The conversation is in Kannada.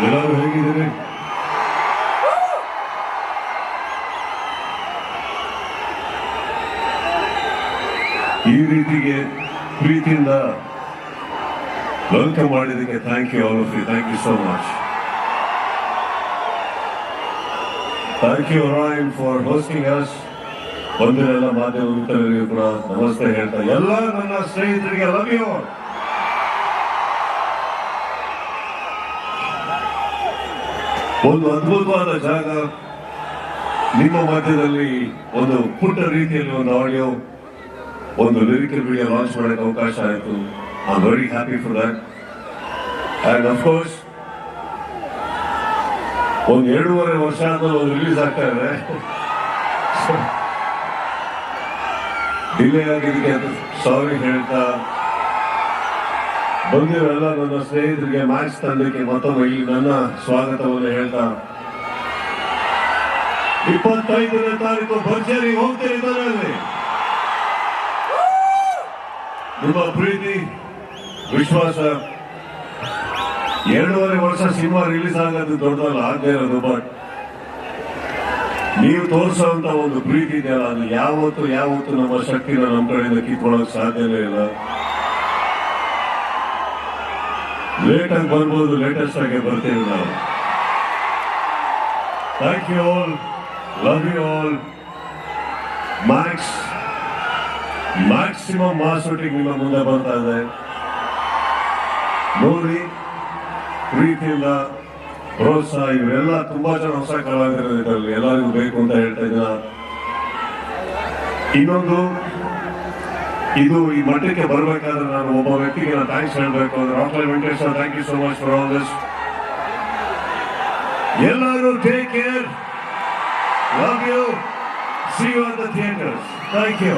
ಎಲ್ಲರೂ ಹೇಗಿದ್ದೀರಿ? ಈ ರೀತಿಗೆ ಪ್ರೀತಿಯಿಂದ ವೆಲ್ಕಮ್ ಮಾಡಿದ್ದಕ್ಕೆ thank you all of you thank you so much thank you Ryan for hosting us ಬಂದಿರೆಲ್ಲ ಮಾಧ್ಯಮ ಮಿತ್ರರಿಗೂ ಕೂಡ ನಮಸ್ತೆ ಹೇಳ್ತಾ ಎಲ್ಲ ನನ್ನ ಸ್ನೇಹಿತರಿಗೆ ಲವ್ ಯು ಒಂದು ಅದ್ಭುತವಾದ ಜಾಗ. ನಿಮ್ಮ ಮಧ್ಯದಲ್ಲಿ ಒಂದು ಪುಟ್ಟ ರೀತಿಯಲ್ಲಿ ಒಂದು ಆಡಿಯೋ, ಒಂದು ಲಿರಿಕಲ್ ವಿಡಿಯೋ ಲಾಂಚ್ ಮಾಡಕ್ಕೆ ಅವಕಾಶ ಆಯಿತು. I very happy for that and of course ಒಂದು ಎರಡೂವರೆ ವರ್ಷ ಆದ್ಮೇಲೆ ಒಂದು ರಿಲೀಸ್ ಆಗ್ತಾ ಇದೆ. ಡಿಲೇ ಆಗಿದ್ದಕ್ಕೆ ಸಾರಿ ಹೇಳ್ತಾ ಬಂದಿರೋಲ್ಲ ನನ್ನ ಸ್ನೇಹಿತರಿಗೆ ಮ್ಯಾಚ್ ತಂಡಕ್ಕೆ ಮತ್ತೊಮ್ಮೆ ಇಲ್ಲಿ ನನ್ನ ಸ್ವಾಗತವನ್ನು ಹೇಳ್ತಾ ಇಪ್ಪತ್ತೈದನೇ ತಾರೀಕು ಭರ್ಜರಿ ಅಲ್ಲಿ ನಿಮ್ಮ ಪ್ರೀತಿ, ವಿಶ್ವಾಸ, ಎರಡೂವರೆ ವರ್ಷ ಸಿನಿಮಾ ರಿಲೀಸ್ ಆಗೋದು ದೊಡ್ಡದಲ್ಲ, ಆಗದೆ ಇರೋದು ಬಟ್ ನೀವು ತೋರಿಸುವಂತ ಒಂದು ಪ್ರೀತಿ ಇದೆಯಲ್ಲ, ಅದು ಯಾವತ್ತು ಯಾವತ್ತು ನಮ್ಮ ಶಕ್ತಿನ ನಮ್ಮ ಕಡೆಯಿಂದ ಕಿತ್ಕೊಳ್ಳೋಕೆ ಸಾಧ್ಯವೇ ಇಲ್ಲ. ಲೇಟ್ ಆಗಿ ಬರ್ಬೋದು ಲೇಟೆಸ್ಟ್ ಆಗಿ ಬರ್ತೀವಿ ನಾವು. Thank you all love you all max maximum ಮಾಸೊಟ್ಟಿಗೆ ನಿಮ್ಮ ಮುಂದೆ ಬರ್ತಾ ಇದೆ. ನೋಡಿ, ಪ್ರೀತಿಯಿಂದ, ಪ್ರೋತ್ಸಾಹ, ಇವರೆಲ್ಲ ತುಂಬಾ ಜನ ಹೊಸ ಕಲಾವಿದರು ಇದರಲ್ಲಿ ಎಲ್ಲರಿಗೂ ಬೇಕು ಅಂತ ಹೇಳ್ತಾ ಇದ್ದೀನಿ. ಇನ್ನೊಂದು ಇದು ಈ ಮಟ್ಟಕ್ಕೆ ಬರಬೇಕಾದ್ರೆ ನಾನು ಒಬ್ಬ ವ್ಯಕ್ತಿಗೆ ನಾನು ಥ್ಯಾಂಕ್ಸ್ ಹೇಳಬೇಕು. Doctor Venkateshwara Venkatesh thank you so much for all this ಎಲ್ಲರೂ take care love you see you on the theaters thank you